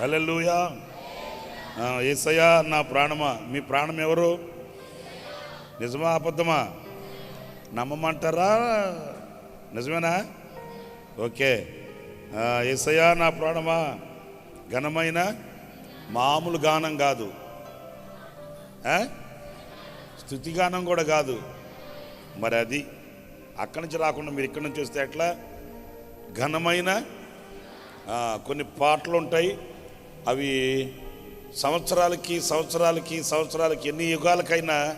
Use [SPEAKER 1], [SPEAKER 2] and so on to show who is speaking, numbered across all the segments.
[SPEAKER 1] హల్లెలూయా. ఏసయ్యా నా ప్రాణమా. మీ ప్రాణం ఎవరు? నిజమా అబద్ధమా? నమ్మమంటారా? నిజమేనా? ఓకే. ఏసయ్యా నా ప్రాణమా? ఘనమైన మామూలు గానం కాదు. స్థుతి గానం కూడా కాదు. మరి అది అక్కడి నుంచి రాకుండా మీరు ఇక్కడి నుంచి వస్తే ఎట్లా? ఘనమైన కొన్ని పాటలు ఉంటాయి అవి సంవత్సరాలకి సంవత్సరాలకి సంవత్సరాలకి ఎన్ని యుగాలకైనా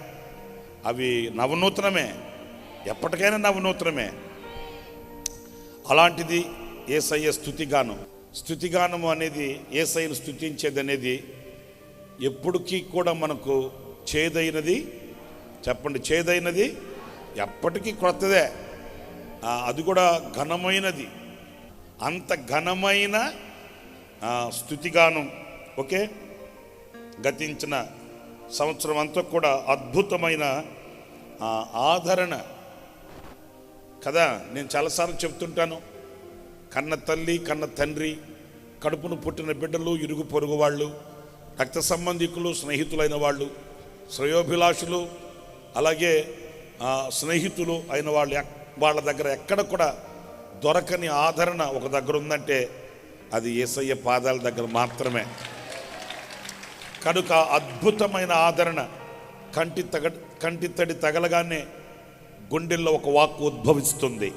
[SPEAKER 1] అవి నవనూతనమే. ఎప్పటికైనా నవనూతనమే. అలాంటిది ఏసయ్య స్థుతిగానం. స్థుతిగానము అనేది ఏసయ్యను స్థుతించేది అనేది ఎప్పటికీ కూడా మనకు చేదైనది. చెప్పండి చేదైనది ఎప్పటికీ క్రొత్తదే అది కూడా ఘనమైనది. అంత ఘనమైన స్థుతిగానం ఓకే? గతించిన సంవత్సరం అంతా కూడా అద్భుతమైన ఆదరణ. కదా నేను చాలాసార్లు చెప్తుంటాను కన్న తల్లి కన్న తండ్రి కడుపును పుట్టిన బిడ్డలు ఇరుగు పొరుగు వాళ్ళు రక్త సంబంధికులు స్నేహితులైన వాళ్ళు శ్రేయోభిలాషులు అలాగే స్నేహితులు అయిన వాళ్ళు ఎక్- వాళ్ళ దగ్గర ఎక్కడ కూడా దొరకని ఆదరణ ఒక దగ్గర ఉందంటే అది ఏసయ్య పాదాల దగ్గర మాత్రమే. కనుక అద్భుతమైన ఆదరణ. కంటి తగ కంటి తడి తగలగానే గుండెల్లో ఒక వాక్కు ఉద్భవిస్తుంది.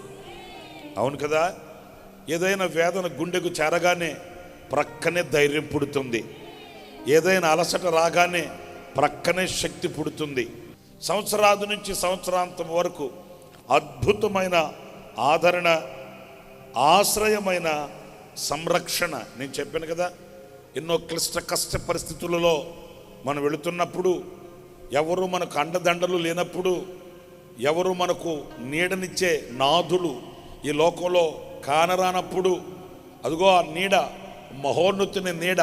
[SPEAKER 1] అవును కదా? ఏదైనా వేదన గుండెకు చేరగానే ప్రక్కనే ధైర్యం పుడుతుంది. ఏదైనా అలసట రాగానే ప్రక్కనే శక్తి పుడుతుంది. సంవత్సరాది నుంచి సంవత్సరాంతం వరకు అద్భుతమైన ఆదరణ ఆశ్రయమైన సంరక్షణ. నేను చెప్పాను కదా ఎన్నో క్లిష్ట కష్ట పరిస్థితులలో మనం వెళుతున్నప్పుడు ఎవరు మనకు అండదండలు లేనప్పుడు ఎవరు మనకు నీడనిచ్చే నాథులు ఈ లోకంలో కానరానప్పుడు అదిగో ఆ నీడ మహోన్నతుని నీడ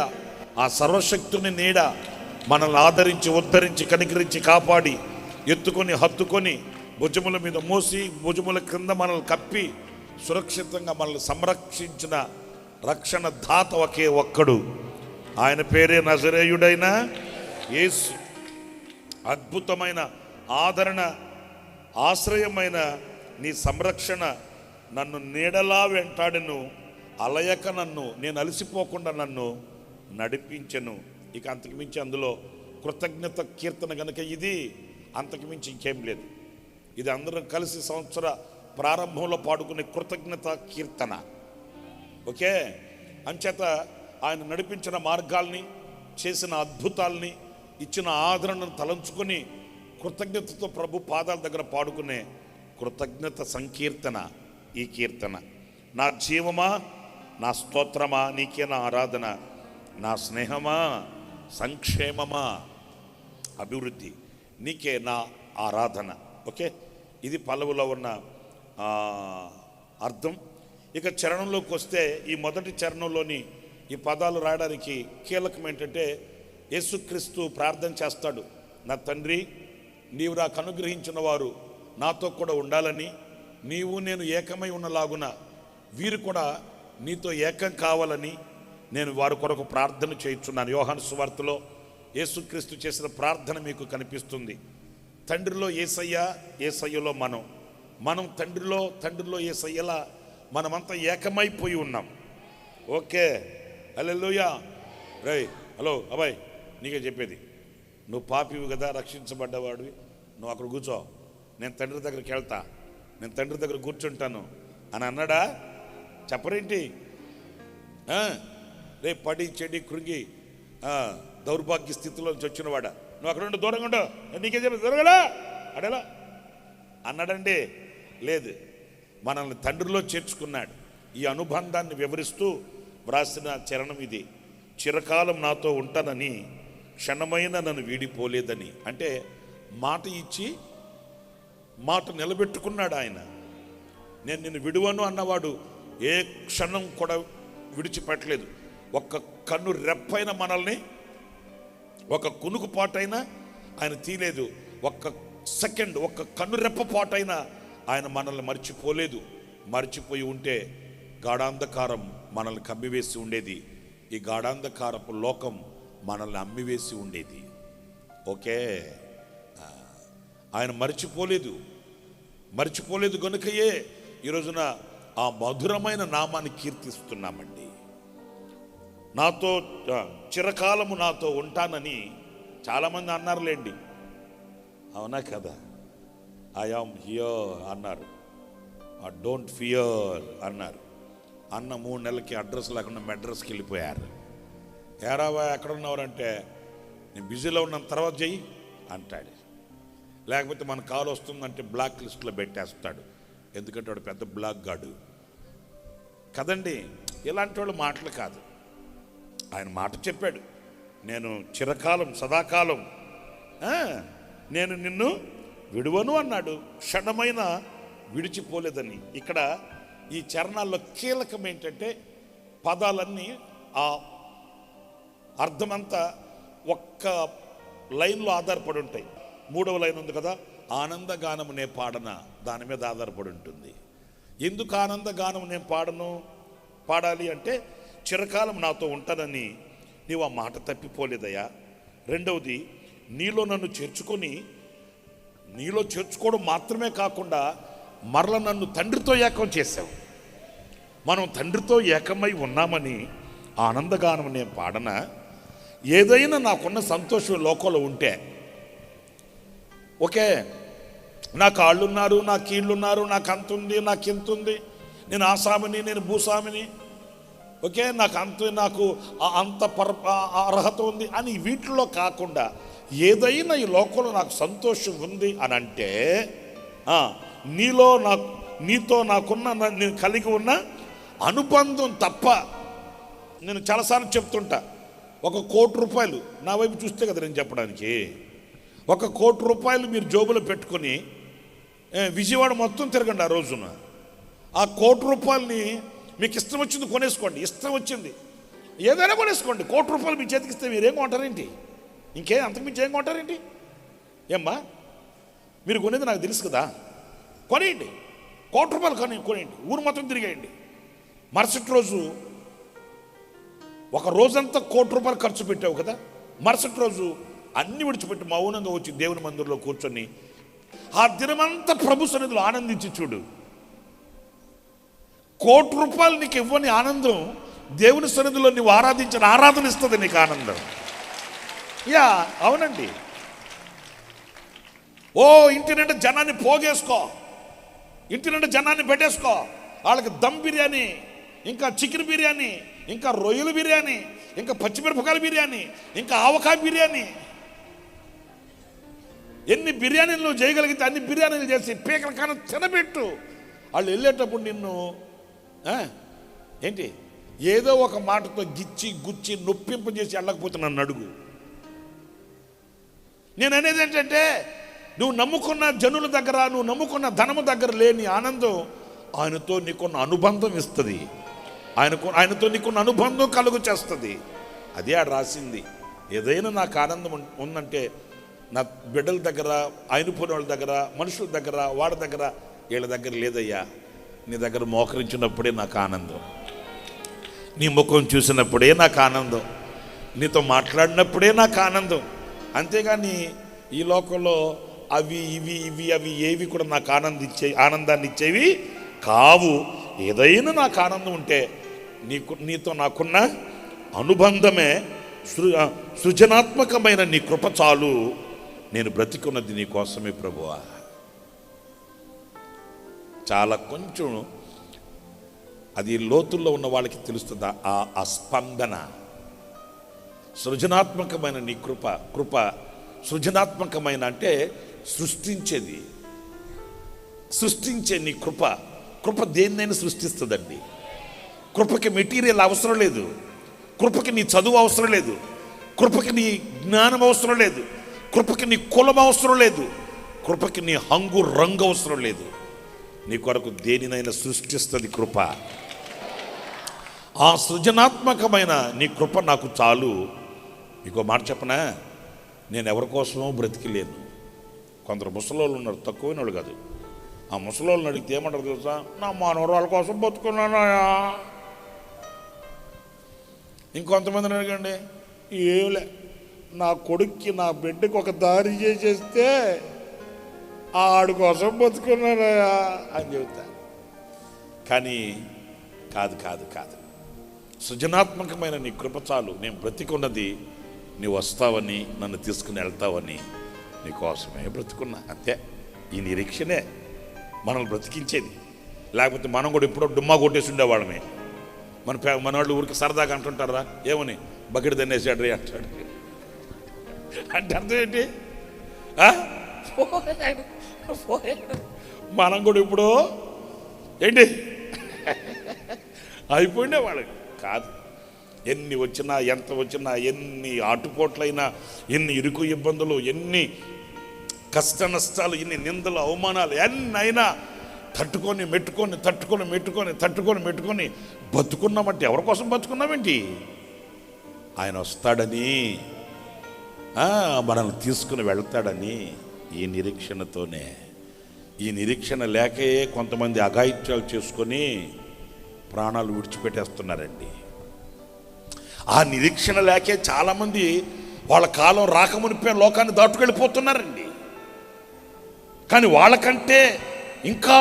[SPEAKER 1] ఆ సర్వశక్తుని నీడ మనల్ని ఆదరించి ఉద్ధరించి కనికరించి కాపాడి ఎత్తుకొని హత్తుకొని భుజముల మీద మోసి భుజముల క్రింద మనల్ని కప్పి సురక్షితంగా మనల్ని సంరక్షించిన రక్షణ దాత ఒకే ఒక్కడు. ఆయన పేరే నజరేయుడైన యేసు అద్భుతమైన ఆదరణ ఆశ్రయమైన నీ సంరక్షణ నన్ను నీడలా వెంటాడెను అలయక నన్ను నేను అలసిపోకుండా నన్ను నడిపించెను. ఇక అంతకుమించి అందులో కృతజ్ఞత కీర్తన కనుక ఇది అంతకు మించి ఇంకేం లేదు. ఇది అందరం కలిసి సంవత్సర ప్రారంభంలో పాడుకునే కృతజ్ఞత కీర్తన. ఓకే? అంచేత ఆయన నడిపించిన మార్గాల్ని చేసిన అద్భుతాల్ని ఇచ్చిన ఆదరణను తలంచుకొని కృతజ్ఞతతో ప్రభు పాదాల దగ్గర పాడుకునే కృతజ్ఞత సంకీర్తన ఈ కీర్తన. నా జీవమా నా స్తోత్రమా నీకే నా ఆరాధన. నా స్నేహమా సంక్షేమమా. అభివృద్ధి నీకే నా ఆరాధన. ఓకే? ఇది పల్లవులో ఉన్న అర్థం. ఇక చరణంలోకి వస్తే ఈ మొదటి చరణంలోని ఈ పదాలు రాయడానికి కీలకం ఏంటంటే యేసుక్రీస్తు ప్రార్థన చేస్తాడు. నా తండ్రి నీవు నాకు అనుగ్రహించిన వారు నాతో కూడా ఉండాలని నీవు నేను ఏకమై ఉన్నలాగున వీరు కూడా నీతో ఏకం కావాలని నేను వారి కొరకు ప్రార్థన చేయించున్నాను. యోహాను సువార్తలో యేసుక్రీస్తు చేసిన ప్రార్థన మీకు కనిపిస్తుంది. తండ్రిలో ఏసయ్య ఏసయ్యలో మనం. మనం తండ్రిలో తండ్రిలో ఏసయ్యలా మనమంతా ఏకమైపోయి ఉన్నాం. ఓకే. హల్లెలూయా. రై హలో అబ్బాయి నీకే చెప్పేది. నువ్వు పాపివి కదా రక్షించబడ్డవాడివి. నువ్వు అక్కడ కూర్చో. నేను తండ్రి దగ్గరికి వెళ్తా. నేను తండ్రి దగ్గర కూర్చుంటాను. అని అన్నాడా? చెప్పరేంటి? రే పడి చెడి కృంగి దౌర్భాగ్య స్థితిలో నుంచి వచ్చినవాడా? నువ్వు అక్కడ ఉండి దూరంగా ఉండవు నీకే చెప్పి దూరంగా అడేలా? అన్నాడండి. లేదు. మనల్ని తండ్రిలో చేర్చుకున్నాడు. ఈ అనుబంధాన్ని వివరిస్తూ వ్రాసిన చరణం ఇది. చిరకాలం నాతో ఉంటానని క్షణమైన నన్ను వీడిపోలేదని. అంటే మాట ఇచ్చి మాట నిలబెట్టుకున్నాడు ఆయన. నేను నిన్ను విడువను అన్నవాడు ఏ క్షణం కూడా విడిచిపెట్టలేదు. ఒక్క కన్ను రెప్పైన మనల్ని ఒక కునుకు పాటైనా ఆయన తీలేదు ఒక్క సెకండ్ ఒక్క కన్ను రెప్ప పాటైనా ఆయన మనల్ని మర్చిపోలేదు. మర్చిపోయి ఉంటే గాఢాంధకారం మనల్ని కమ్మివేసి ఉండేది. ఈ గాఢాంధకారపు లోకం మనల్ని అమ్మివేసి ఉండేది. ఓకే? ఆయన మర్చిపోలేదు. మర్చిపోలేదు కనుకయే ఈ రోజున ఆ మధురమైన నామాన్ని కీర్తిస్తున్నామండి. నాతో చిరకాలము నాతో ఉంటానని చాలామంది అన్నారులేండి. అవునా కదా? ఐ ఆమ్ హియర్ అన్నారు. డోంట్ ఫియర్ అన్నారు. అన్న మూడు నెలలకి అడ్రస్ లేకుండా మెడ్రస్కి వెళ్ళిపోయారు. ఏరావా ఎక్కడ ఉన్నవారంటే నేను బిజీలో ఉన్న తర్వాత చెయ్యి అంటాడు. లేకపోతే మన కాల్ వస్తుందంటే బ్లాక్ లిస్ట్లో పెట్టేస్తాడు. ఎందుకంటే వాడు పెద్ద బ్లాక్ గాడు. కదండి ఇలాంటి వాళ్ళు మాటలు కాదు. ఆయన మాట చెప్పాడు. నేను చిరకాలం సదాకాలం నేను నిన్ను విడువను అన్నాడు. క్షణమైన విడిచిపోలేదని. ఇక్కడ ఈ చరణాల్లో కీలకం ఏంటంటే పదాలన్నీ ఆ అర్థమంతా ఒక్క లైన్లో ఆధారపడి ఉంటాయి. మూడవ లైన్ ఉంది కదా ఆనందగానము నే పాడన దాని మీద ఆధారపడి ఉంటుంది. ఎందుకు ఆనందగానం నేను పాడను? పాడాలి అంటే చిరకాలం నాతో ఉంటానని నీవు ఆ మాట తప్పిపోలేదయ్యా. రెండవది నీలో నన్ను చేర్చుకొని నీలో చేర్చుకోవడం మాత్రమే కాకుండా మరల నన్ను తండ్రితో ఏకం చేశావు. మనం తండ్రితో ఏకమై ఉన్నామని ఆనందగానం నేను పాడన. ఏదైనా నాకున్న సంతోషం లోకంలో ఉంటే ఓకే నా కాళ్ళున్నారు నా కీళ్ళున్నారు నాకు అంత ఉంది నాకు ఇంత ఉంది నేను ఆసామిని నేను భూస్వామిని ఓకే నాకు అంత నాకు అంత పర అర్హత ఉంది అని వీటిలో కాకుండా ఏదైనా ఈ లోకంలో నాకు సంతోషం ఉంది అని అంటే నీలో నాకు నీతో నాకున్న నేను కలిగి ఉన్న అనుబంధం తప్ప నేను చాలాసార్లు చెప్తుంటా ఒక కోటి రూపాయలు నా వైపు చూస్తే కదా నేను చెప్పడానికి. ఒక కోటి రూపాయలు మీరు జోబులో పెట్టుకొని విజయవాడ మొత్తం తిరగండి ఆ రోజున. ఆ కోటి రూపాయలని మీకు ఇష్టం వచ్చింది కొనేసుకోండి ఇష్టం వచ్చింది. ఏదైనా కొనేసుకోండి కోటి రూపాయలు మీ చేతికి ఇస్తే మీరేం కొంటారేంటి? ఇంకే అంతకుమించి ఏం కొంటారేంటి? ఏమ్మా మీరు కొనేది నాకు తెలుసు కదా. కొనేయండి కోటి రూపాయలు కొని కొనేయండి ఊరు మొత్తం తిరిగేయండి. మరుసటి రోజు ఒక రోజంతా కోటి రూపాయలు ఖర్చు పెట్టావు కదా. మరుసటి రోజు అన్ని విడిచిపెట్టి మౌనంగా వచ్చి దేవుని మందిరంలో కూర్చొని ఆ దినమంతా ప్రభు సన్నిధిలో ఆనందించి చూడు. కోటి రూపాయలు నీకు ఇవ్వని ఆనందం దేవుని సన్నిధిలో నువ్వు ఆరాధించిన ఆరాధన ఇస్తుంది నీకు ఆనందం. యా అవునండి. ఓ ఇంటి నిండా జనాన్ని పోగేసుకో. ఇంటి నిండా జనాన్ని పెట్టేసుకో. వాళ్ళకి దమ్ బిర్యానీ ఇంకా చికెన్ బిర్యానీ ఇంకా రొయ్యల బిర్యానీ ఇంకా పచ్చిమిరపకాయల బిర్యానీ ఇంకా ఆవకాయ బిర్యానీ. ఎన్ని బిర్యానీలు నువ్వు చేయగలిగితే అన్ని బిర్యానీలు చేసి పీకల కాలం తినబెట్టు. వాళ్ళు వెళ్ళేటప్పుడు నిన్ను ఏంటి? ఏదో ఒక మాటతో గిచ్చి గుచ్చి నొప్పింపజేసి వెళ్ళకపోతే నన్ను అడుగు. నేను అనేది ఏంటంటే నువ్వు నమ్ముకున్న జనుల దగ్గర నువ్వు నమ్ముకున్న ధనము దగ్గర లేని ఆనందం ఆయనతో నీకున్న అనుబంధం ఇస్తుంది. ఆయనకు ఆయనతో నీకున్న అనుబంధం కలుగు చేస్తుంది. అదే ఆడ రాసింది. ఏదైనా నాకు ఆనందం ఉందంటే నా బిడ్డల దగ్గర ఆయన పోని వాళ్ళ దగ్గర మనుషుల దగ్గర వాళ్ళ దగ్గర వీళ్ళ దగ్గర లేదయ్యా. నీ దగ్గర మోకరించినప్పుడే నాకు ఆనందం. నీ ముఖం చూసినప్పుడే నాకు ఆనందం. నీతో మాట్లాడినప్పుడే నాకు ఆనందం. అంతేగాని ఈ లోకంలో అవి ఇవి ఇవి అవి ఏవి కూడా నాకు ఆనందించే ఆనందాన్ని ఇచ్చేవి కావు. ఏదైనా నాకు ఆనందం ఉంటే నీకు నీతో నాకున్న అనుబంధమే సృ సృజనాత్మకమైన నీ కృప చాలు. నేను బ్రతికున్నది నీ కోసమే ప్రభువా. చాలా కొంచెం అది లోతుల్లో ఉన్న వాళ్ళకి తెలుస్తుంది? ఆ ఆ స్పందన. సృజనాత్మకమైన నీ కృప కృప సృజనాత్మకమైన అంటే సృష్టించేది. సృష్టించే నీ కృప. కృప దేన్నైనా సృష్టిస్తుందండి. కృపకి మెటీరియల్ అవసరం లేదు. కృపకి నీ చదువు అవసరం లేదు. కృపకి నీ జ్ఞానం అవసరం లేదు. కృపకి నీ కులం అవసరం లేదు. కృపకి నీ హంగు రంగు అవసరం లేదు. నీ కొరకు దేనినైనా సృష్టిస్తుంది కృప. ఆ సృజనాత్మకమైన నీ కృప నాకు చాలు. నీకో మాట చెప్పనా? నేను ఎవరి కోసమో బ్రతికిలేను. కొందరు ముసలోళ్ళు ఉన్నారు తక్కువైన వాళ్ళు కాదు. ఆ ముసలోళ్ళని అడిగితే ఏమంటారు తెలుసా? నా మానవరాల కోసం బతుకున్నానాయా ఇంకొంతమందిని అడగండి.
[SPEAKER 2] ఏమిలే నా కొడుక్కి నా బిడ్డకి ఒక దారి చేసేస్తే ఆడు కోసం బతుకున్నానయ్యా
[SPEAKER 1] అని చెబుతా. కానీ కాదు కాదు కాదు. సృజనాత్మకమైన నీ కృపచాలు నేను బ్రతికున్నది నీవు వస్తావని నన్ను తీసుకుని వెళ్తావని నీకోసమే బ్రతుకున్నా. అంతే. ఈ నిరీక్షనే మనల్ని బ్రతికించేది. లేకపోతే మనం కూడా ఎప్పుడో డుమ్మా కొట్టేసి ఉండేవాళ్ళమే. మన పే- మన వాళ్ళు ఊరికి సరదాగా అంటుంటారా ఏమని? బకెట్ దన్నేసాడు రే అంటాడు. అంటే అర్థం ఏంటి? ఆ? మనం కూడా ఇప్పుడు ఏంటి? అయిపోయిండే వాళ్ళకి. కాదు. ఎన్ని వచ్చినా ఎంత వచ్చినా ఎన్ని ఆటుపోట్లైనా ఎన్ని ఇరుకు ఇబ్బందులు ఎన్ని కష్ట నష్టాలు ఎన్ని నిందలు అవమానాలు ఎన్ని అయినా తట్టుకొని మెట్టుకొని తట్టుకొని మెట్టుకొని తట్టుకొని మెట్టుకొని బతుకున్నామంటే ఎవరి కోసం బతుకున్నామేంటి? ఆయన వస్తాడని మనల్ని తీసుకుని వెళ్తాడని ఈ నిరీక్షణతోనే. ఈ నిరీక్షణ లేకే కొంతమంది అఘాయిత్యాలు చేసుకొని ప్రాణాలు విడిచిపెట్టేస్తున్నారండి. ఆ నిరీక్షణ లేకే చాలామంది వాళ్ళ కాలం రాకమునిపోయిన లోకాన్ని దాటుకెళ్ళిపోతున్నారండి. కానీ వాళ్ళకంటే ఇంకా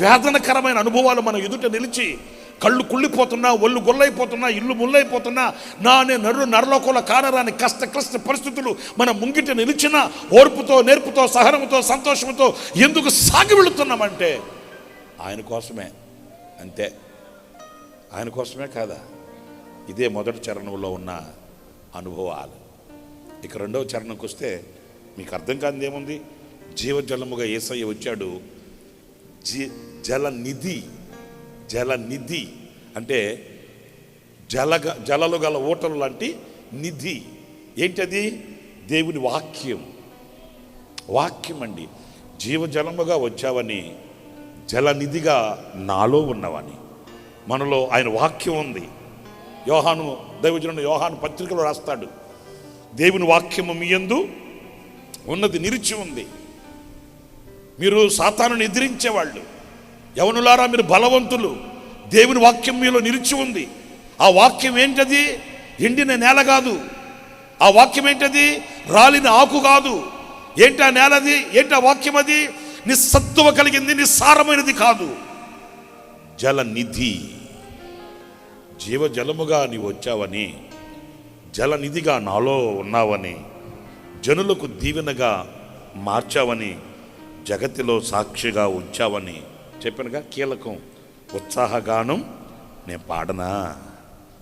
[SPEAKER 1] వేదనకరమైన అనుభవాలు మన ఎదుట నిలిచి కళ్ళు కుళ్ళిపోతున్నా ఒళ్ళు గొల్లైపోతున్నా ఇల్లు ముళ్ళైపోతున్నా నా అనే నరు నరలోకంలో కానరాని కష్ట క్లిష్ట పరిస్థితులు మన ముంగిట నిలిచిన ఓర్పుతో నేర్పుతో సహనముతో సంతోషంతో ఎందుకు సాగి వెళుతున్నామంటే ఆయన కోసమే. అంతే. ఆయన కోసమే కాదా? ఇదే మొదటి చరణంలో ఉన్న అనుభవాలు. ఇక రెండవ చరణంకి వస్తే మీకు అర్థం కానిది ఏముంది జీవజలముగా ఏసయ్య వచ్చాడు. జీ జలనిధి జలనిధి అంటే జలగ జలలు గల ఓటలు లాంటి నిధి. ఏంటది? దేవుని వాక్యం. వాక్యం అండి. జీవజలముగా వచ్చావని జలనిధిగా నాలో ఉన్నవని. మనలో ఆయన వాక్యం ఉంది. యోహాను దైవజనుడు యోహాను పత్రికలో రాస్తాడు. దేవుని వాక్యము మీ యందు ఉన్నది నిరిచి ఉంది. మీరు సాతాను ఎదిరించేవాళ్ళు. యవనులారా మీరు బలవంతులు. దేవుని వాక్యం మీలో నిలిచి ఉంది. ఆ వాక్యం ఏంటది? ఎండిన నేల కాదు. ఆ వాక్యం ఏంటది? రాలిన ఆకు కాదు. ఏంటి ఆ నేలది? ఏంటి ఆ వాక్యం అది? నిస్సత్తువ కలిగింది నిస్సారమైనది కాదు. జలనిధి. జీవజలముగా నీవు వచ్చావని జలనిధిగా నాలో ఉన్నావని జనులకు దీవెనగా మార్చావని జగతిలో సాక్షిగా ఉంచావని చెప్పానుగా కీలకం ఉత్సాహగానం నేను పాడనా?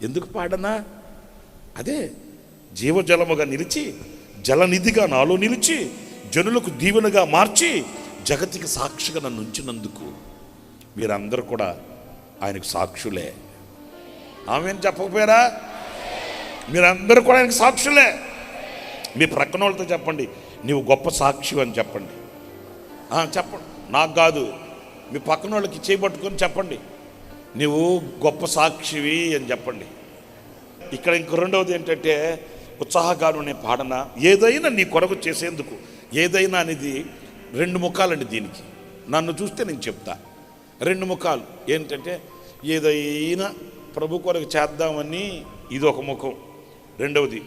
[SPEAKER 1] ఎందుకు పాడనా? అదే జీవజలముగా నిలిచి జలనిధిగా నాలో నిలిచి జనులకు దీవెనగా మార్చి జగతికి సాక్షిగా నన్ను ఉంచినందుకు మీరందరూ కూడా ఆయనకు సాక్షులే. ఆమె చెప్పకపోయారా? మీరందరూ కూడా ఆయనకు సాక్షులే. మీ ప్రక్కన వాళ్ళతో చెప్పండి నీవు గొప్ప సాక్షి అని చెప్పండి. చెప్పండి. నాకు కాదు. మీ పక్కన వాళ్ళకి చేపట్టుకొని చెప్పండి. నువ్వు గొప్ప సాక్షివి అని చెప్పండి. ఇక్కడ ఇంక రెండవది ఏంటంటే ఉత్సాహగాను అనే పాడన ఏదైనా నీ కొరకు చేసేందుకు ఏదైనా అనేది రెండు ముఖాలండి దీనికి. నన్ను చూస్తే నేను చెప్తా. రెండు ముఖాలు ఏంటంటే ఏదైనా ప్రభు కొరకు చేద్దామని ఇది ఒక ముఖం. రెండవది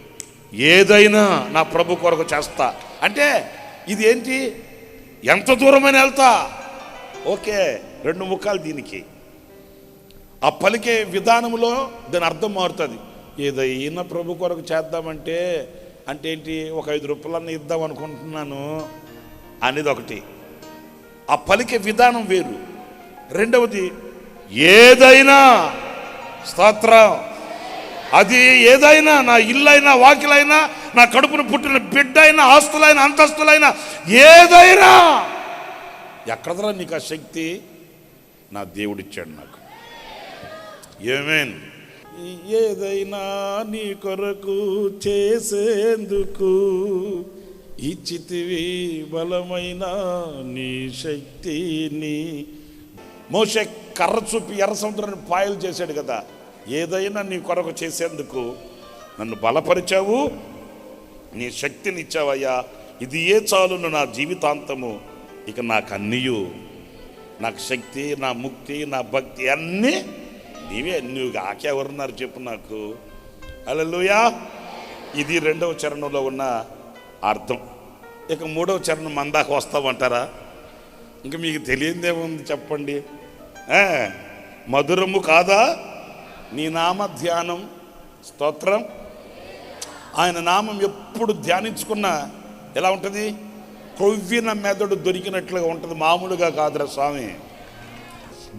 [SPEAKER 1] ఏదైనా నా ప్రభు కొరకు చేస్తా. అంటే ఇది ఏంటి? ఎంత దూరమైనా వెళ్తా. ఓకే రెండు ముఖాలు దీనికి. ఆ పలికే విధానంలో దాని అర్థం మారుతుంది. ఏదైనా ప్రభు కొరకు చేద్దామంటే అంటే ఏంటి ఒక ఐదు రూపాయలన్నీ ఇద్దాం అనుకుంటున్నాను అనేది ఒకటి. ఆ పలికే విధానం వేరు. రెండవది ఏదైనా స్తోత్రం. అది ఏదైనా నా ఇల్లైనా వాకిలైనా నా కడుపును పుట్టిన బిడ్డ అయినా ఆస్తులైన అంతస్తులైనా ఏదైనా ఎక్కడదరా నీకు ఆ శక్తి? నా దేవుడిచ్చాడు నాకు. ఏమేన్ ఏదైనా నీ కొరకు చేసేందుకు ఇచ్చితివి బలమైన నీ శక్తిని. మోసే కర్ర చూపి ఎర్ర సముద్రాన్ని పాయలు చేశాడు కదా. ఏదైనా నీ కొరకు చేసేందుకు నన్ను బలపరిచావు నీ శక్తిని ఇచ్చావయ్యా. ఇది ఏ చాలును నా జీవితాంతము. ఇక నాకు అన్నీయు నాకు శక్తి నా ముక్తి నా భక్తి అన్నీ నీవే. నువ్వు ఆకెవరున్నారు చెప్పు నాకు. అలలుయా ఇది రెండవ చరణంలో ఉన్న అర్థం. ఇక మూడవ చరణం మందాక వస్తామంటారా ఇంకా మీకు తెలియదేముంది చెప్పండి. మధురము కాదా? నీ నామ ధ్యానం స్తోత్రం. ఆయన నామం ఎప్పుడు ధ్యానించుకున్నా ఎలా ఉంటుంది? కొవ్విన మెదడు దొరికినట్లుగా ఉంటుంది. మామూలుగా కాదురా స్వామి.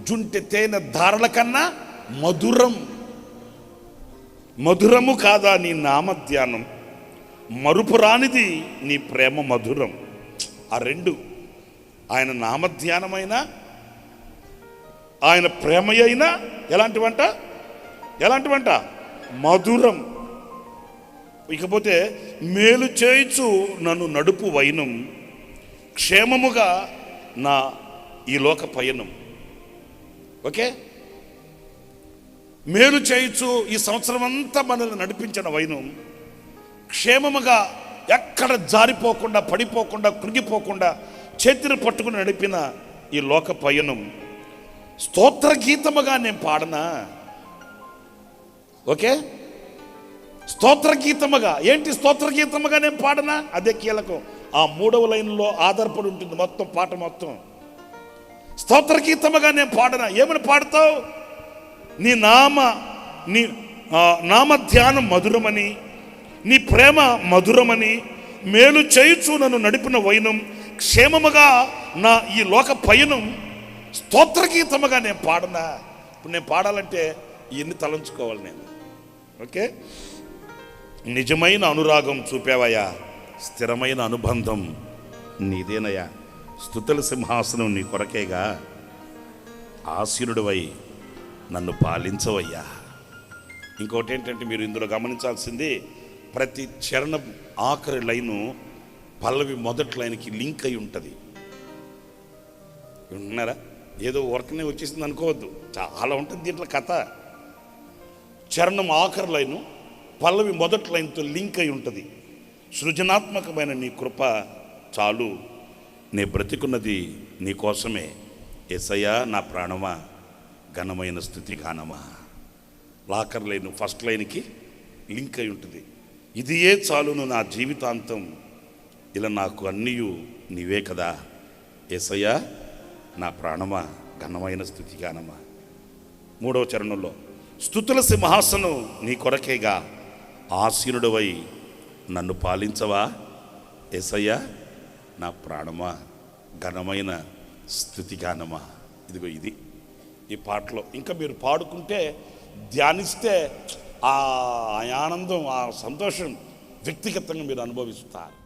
[SPEAKER 1] జుంటి తేనె ధారల కన్నా మధురం. మధురము కాదా నీ నామధ్యానం? మరుపురానిది నీ ప్రేమ మధురం. ఆ రెండు. ఆయన నామధ్యానమైన ఆయన ప్రేమ అయినా ఎలాంటివంట ఎలాంటివంట మధురం. ఇకపోతే మేలు చేయుచు నన్ను నడుపు వైనం. క్షేమముగా నా ఈ లోక పయనం. ఓకే? మేలు చేయొచ్చు ఈ సంవత్సరం అంతా మనల్ని నడిపించిన వైనం క్షేమముగా ఎక్కడ జారిపోకుండా పడిపోకుండా కృంగిపోకుండా చేతిని పట్టుకుని నడిపిన ఈ లోక పయనం స్తోత్ర గీతముగా నేను పాడనా? ఓకే? స్తోత్ర గీతముగా ఏంటి స్తోత్ర గీతముగా నేను పాడనా? అదే కీలకం. ఆ మూడవ లైన్లో ఆధారపడి ఉంటుంది మొత్తం పాట మొత్తం. స్తోత్ర గీతముగా నేను పాడనా. ఏమని పాడతావు? నీ నామ నీ నామ ధ్యానం మధురమని నీ ప్రేమ మధురమని మేలు చేయుచు నన్ను నడిపిన వైనం క్షేమముగా నా ఈ లోక పయనం స్తోత్ర గీతముగా నేను పాడనా? ఇప్పుడు నేను పాడాలంటే ఇన్ని తలంచుకోవాలి నేను. ఓకే? నిజమైన అనురాగం చూపేవయ్యా. స్థిరమైన అనుబంధం నీదేనయ్యా. స్థుతుల సింహాసనం నీ కొరకేగా. ఆశీనుడివై నన్ను పాలించవయ్యా. ఇంకోటి ఏంటంటే మీరు ఇందులో గమనించాల్సింది ప్రతి చరణం ఆఖరి లైను పల్లవి మొదటి లైన్కి లింక్ అయి ఉంటుంది. ఉన్నారా ఏదో వర్క్నే వచ్చేసింది అనుకోవద్దు. చాలా ఉంటుంది దీంట్లో కథ. చరణం ఆఖరి లైను పల్లవి మొదటి లైన్తో లింక్ అయి ఉంటుంది. సృజనాత్మకమైన నీ కృప చాలు. నీ బ్రతికున్నది నీ కోసమే. ఎసయ్యా నా ప్రాణమా ఘనమైన స్థుతి గానమా లాకర్ లైన్ ఫస్ట్ లైన్కి లింక్ అయి ఉంటుంది. ఇది ఏ చాలును నా జీవితాంతం. ఇలా నాకు అన్నీయు నీవే కదా. ఎసయ్యా నా ప్రాణమా ఘనమైన స్థుతి గానమా మూడవ చరణంలో స్థుతుల సింహాసనం నీ కొరకేగా. ఆసీనుడవై నన్ను పాలించవా? ఎసయ్యా నా ప్రాణమా? ఘనమైన స్థుతిగానమా? ఇదిగో ఇది. ఈ పాటలో ఇంకా మీరు పాడుకుంటే ధ్యానిస్తే ఆ ఆనందం ఆ సంతోషం వ్యక్తిగతంగా మీరు అనుభవిస్తారు.